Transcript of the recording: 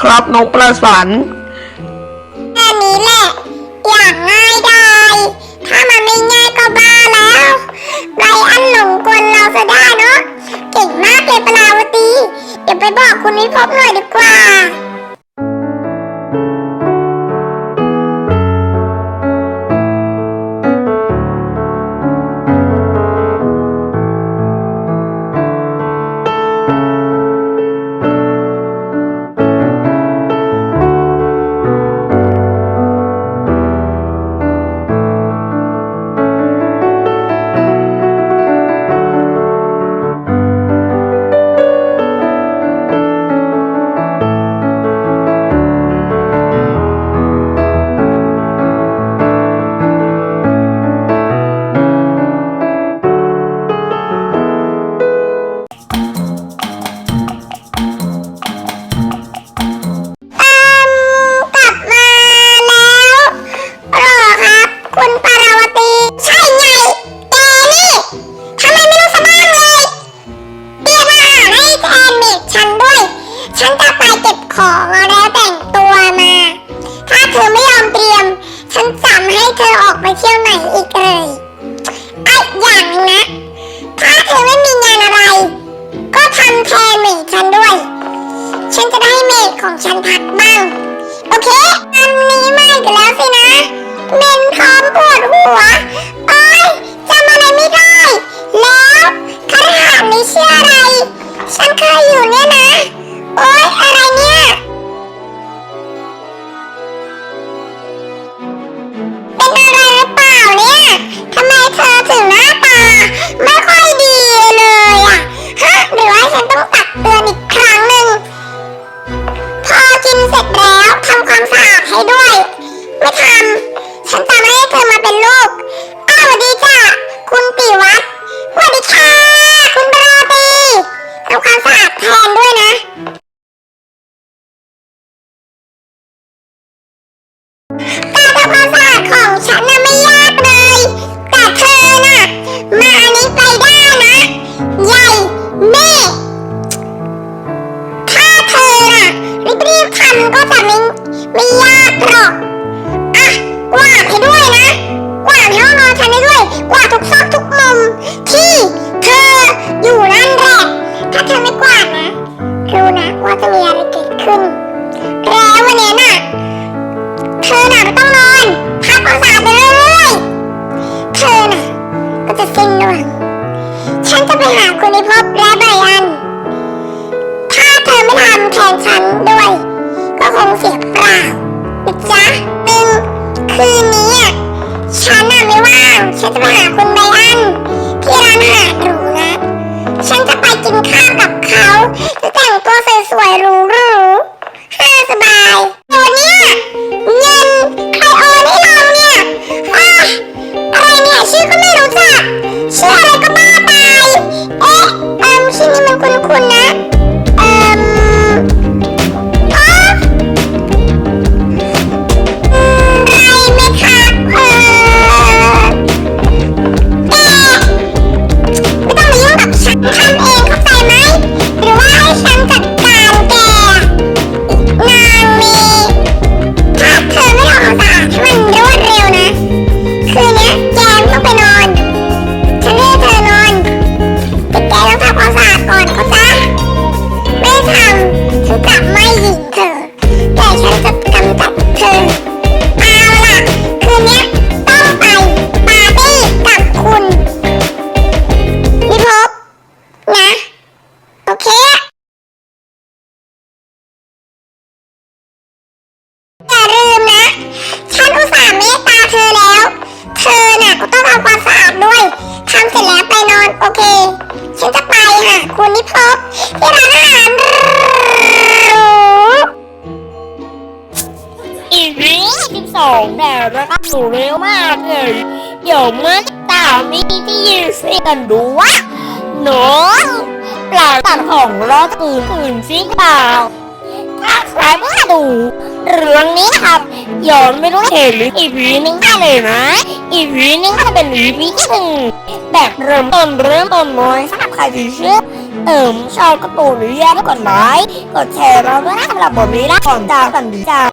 ครับน้องประสันแค่นี้แหละ อย่างง่ายดายถ้ามันไม่ง่ายก็บ้าแล้วไรอันหลงกลเราซะได้เนาะเก่งมากเลยปลาวตี เดี๋ยวไปบอกคุณวิภพหน่อยดีกว่า ไปเก็บของแล้วแต่งตัวมา ถ้าเธอไม่ยอมเตรียม ฉันจำให้เธอออกไปเที่ยวไหนอีกเลยไอ้อย่างนึงนะ ถ้าเธอไม่มีงานอะไร ก็ทำแทนเมดฉันด้วย ฉันจะได้เมดของฉันพักบ้าง โอเคอันนี้ไม่กันแล้วสินะ เมนพร้อมปวดหัวโอ้ยจำอะไรไม่ได้ แล้วคาถานี้ชื่ออะไร ฉันเคยอยู่เนี่ยนะ โอ้ย การทำความสะอาดของฉันน่ะไม่ยากเลย แต่เธอน่ะ มาอันนี้ไปได้นะ ใหญ่เมฆถ้าเธอน่ะรีบๆทำก็จะไม่ไม่ยากหรอก อะกวาดให้ด้วยนะ กวาดห้องนอนฉันให้ด้วย พบและไบอัน ถ้าเธอไม่ทำแทนฉันด้วย ก็คงเสียเปล่านะจ๊ะตึงคืนนี้อะฉันน่ะไม่ว่าง ฉันจะไปหาคุณไบอัน ที่ร้านอาหารหรูนะ ฉันจะไปกินข้าวกับเขา จะแต่งตัวสวยๆหรูๆ หรือ ต้องทำความสะอาดด้วยทำเสร็จแล้วไปนอนโอเค ฉันจะไปหาคุณนิพพที่ร้านอาหารหรูอีพีสิบสองแต่ระดับสูเร็วมากเลย เดี๋ยวเมื่อตามมีที่ยินเสียงดูวะหนูปลาตัดของรอตื่นตื่นสิเปล่า ถ้าใครไม่ดู เรื่องนี้นะครับย้อนไม่รู้เห็นหรืออีพีนึงได้เลยนะ อีพีนึงก็เป็นอีพีที่หนึ่งแบบเริ่มต้นเริ่มต้นน้อยสำหรับใครที่เชื่อเอิมชอบกระตูนหรือยังก่อนไหมกดแชร์มาด้วยนะสำหรับบทนี้นะก่อนจากกันดีจ้า